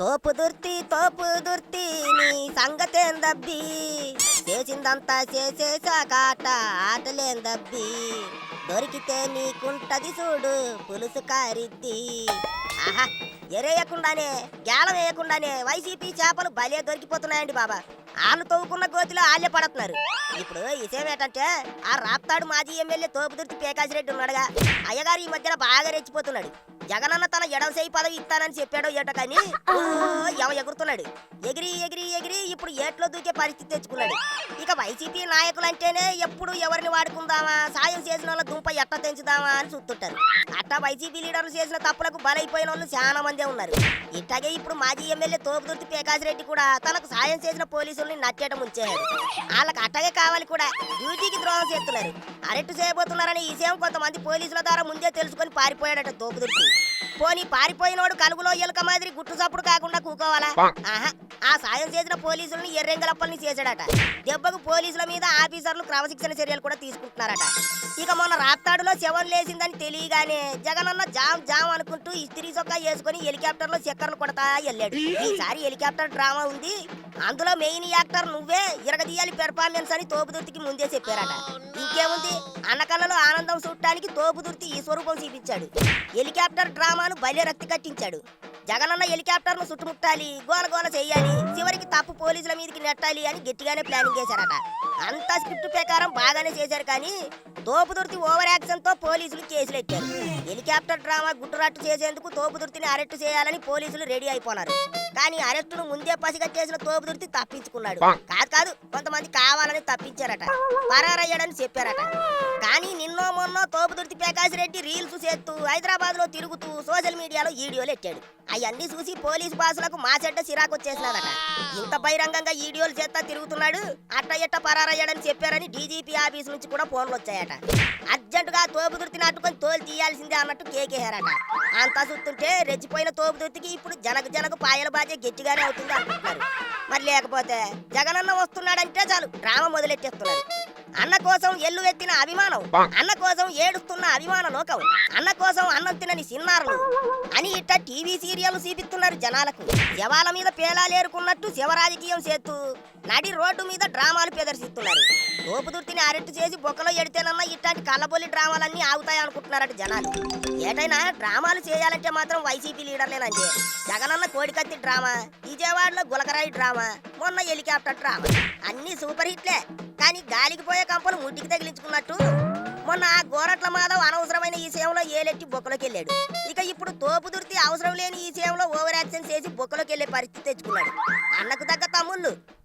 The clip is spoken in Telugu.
తోపు దుర్తి తోపు దుర్తి నీ సంగతేందబ్బి చేసిందంతా చేసేసాక ఆట ఆటలేందబ్బి దొరికితే నీకుంటది చూడు పులుసు కారిద్ది. ఆహా ఎరేయకుండానే గేళం వేయకుండానే వైసీపీ చేపలు భలే దొరికిపోతున్నాయండి బాబా. వాళ్ళు తవ్వుకున్న గోతిలో ఆళ్ళే పడుతున్నారు. ఇప్పుడు విషయం ఏంటంటే ఆ రాప్తాడు మాజీ ఎమ్మెల్యే తోపుదుర్తి పేకాసిరెడ్డి ఉన్నాడుగా. అయ్యగారు ఈ మధ్యన బాగా రెచ్చిపోతున్నాడు. జగనన్న తన ఎడవ చేయి పదవి ఇస్తానని చెప్పాడో ఏటో కానీ ఎవ ఎగురుతున్నాడు. ఎగిరి ఎగిరి ఎగిరి ఇప్పుడు ఏట్లో దూకే పరిస్థితి తెచ్చుకున్నాడు. ఇక వైసీపీ నాయకులంటేనే ఎప్పుడు ఎవరిని వాడుకుందామా? సాయం చేసిన వాళ్ళ దుంప ఎట్ట తెంచుదామా అని చూస్తుంటారు. అట్టా వైసీపీ లీడర్లు చేసిన తప్పులకు బలైపోయిన వాళ్ళు చాలా మందే ఉన్నారు. ఇట్లాగే ఇప్పుడు మాజీ ఎమ్మెల్యే తోపుదుర్తి పేకాసిరెడ్డి కూడా తనకు సాయం చేసిన పోలీసుల్ని నట్టేయడం ఉంచారు వాళ్ళకి అట్టగే కావాలి కూడా. డ్యూటీకి ద్రోహం చేస్తున్నారు. అరెస్టు చేయబోతున్నారని ఈ విషయం కొంతమంది పోలీసుల ద్వారా ముందే తెలుసుకొని పారిపోయాడట తోపుదుర్తి పోనీ పారిపోయినోడు కలుగులో ఎలుక మాదిరి గుట్టు చప్పుడు కాకుండా కూకోవాలా? ఆహా ఆ సాయం చేసిన పోలీసుల్ని ఎర్రెంగలప్పల్ని చేశాడట. దెబ్బకు పోలీసుల మీద ఆఫీసర్లు క్రమశిక్షణ చర్యలు కూడా తీసుకుంటున్నారట. ఇక మొన్న రాప్తాడులో శవం లేసిందని తెలియగానే జగనన్న జామ్ జామ్ అనుకుంటూ ఇస్త్రీ చొక్కా వేసుకుని హెలికాప్టర్లో చక్కర్లు కొడతా వెళ్ళాడు. ఈసారి హెలికాప్టర్ డ్రామా ఉంది. అందులో మెయిన్ యాక్టర్ నువ్వే ఇరగదీయాలి పెర్ఫార్మెన్స్ అని తోపుదుర్తికి ముందే చెప్పారట. ఇంకేముంది? అన్నకళ్ళలో ఆనందం చూడటానికి తోపుదుర్తి ఈ స్వరూపం చూపించాడు. హెలికాప్టర్ డ్రామాను బలే రక్తి కట్టించాడు. జగనన్న హెలికాప్టర్ను చుట్టుముట్టాలి గోల గోల చెయ్యాలి చివరికి తప్పు పోలీసుల మీదకి నెట్టాలి అని గట్టిగానే ప్లానింగ్ చేశారట. అంతా స్క్రిప్ట్ ప్రకారం బాగానే చేశారు కానీ తోపుదుర్తి ఓవర్ యాక్షన్తో పోలీసులు కేసులు ఎట్టారు హెలికాప్టర్ డ్రామా గుట్టురట్టు చేసేందుకు తోపుదుర్తిని అరెస్టు చేయాలని పోలీసులు రెడీ అయిపోయినారు కానీ అరెస్టును ముందే పసిగట్టేసిన తోపుదుర్తి తప్పించుకున్నాడు. కాదు కాదు కొంతమంది కావాలని తప్పించారట. పరారయ్యాడని చెప్పారట. కానీ నిన్నో మొన్నో తోపుదుర్తి ప్రకాష్ రెడ్డి రీల్స్ చేస్తూ హైదరాబాద్లో తిరుగుతూ సోషల్ మీడియాలో వీడియోలు ఎట్టాడు. అవన్నీ చూసి పోలీస్ బాసులకు మా చెడ్డ చిరాకు వచ్చేసినాదట. ఇంత బహిరంగంగా వీడియోలు చేస్తా తిరుగుతున్నాడు? అట్ట ఎట్ట పరారయ్యాడని చెప్పారని డీజీపీ ఆఫీస్ నుంచి కూడా ఫోన్లు వచ్చాయట. అర్జెంటుగా తోపుదుర్తిని అట్టుకొని తోలు తీయాల్సిందే అన్నట్టు కేకేహారట అంతా చూస్తుంటే రెచ్చిపోయిన తోపుదుర్తికి ఇప్పుడు జనకు జనకు పాయల బాజే గట్టిగానే అవుతుంది అనుకుంటున్నారు మరి లేకపోతే జగనన్న వస్తున్నాడంటే చాలు. డ్రామా మొదలెట్టేస్తున్నారు అన్న కోసం ఎల్లు ఎత్తిన అభిమానం అన్న కోసం ఏడుస్తున్న అభిమాన లోకం అన్న కోసం అన్నం తినని సిన్నారులు అని ఇట్ట టీవీ సీరియల్ చూపిస్తున్నారు జనాలకు. శవాల మీద పేలాలేరుకున్నట్టు శివ రాజకీయం చేస్తూ నడి రోడ్డు మీద డ్రామాలు ప్రదర్శిస్తున్నారు. తోపుదుర్తిని అరెస్టు చేసి బొక్కలో ఎడితేనన్నా ఇట్లాంటి కళ్ళబొల్లి డ్రామాలన్నీ ఆగుతాయి అనుకుంటున్నారట జనాలు. ఏటైనా డ్రామాలు చేయాలంటే మాత్రం వైసీపీ లీడర్లేనండి. జగనన్న కోడికత్తి డ్రామా విజయవాడలో గులకరాయి డ్రామా మొన్న హెలికాప్టర్ డ్రామా. అన్ని సూపర్ హిట్లే. కానీ గాలికి పోయే కంపలు ముట్టికి తగిలించుకున్నట్టు. మొన్న ఆ గోరట్ల మాధవ్ అనవసరమైన ఈ సేవలో ఏలెట్టి బొక్కలోకి వెళ్ళాడు. ఇక ఇప్పుడు తోపుదుర్తి అవసరం లేని ఈ సేవలో ఓవర్ యాక్షన్ చేసి బొక్కలోకి వెళ్ళే పరిస్థితి తెచ్చుకున్నాడు. అన్నకు తగ్గ తమ్ముళ్ళు.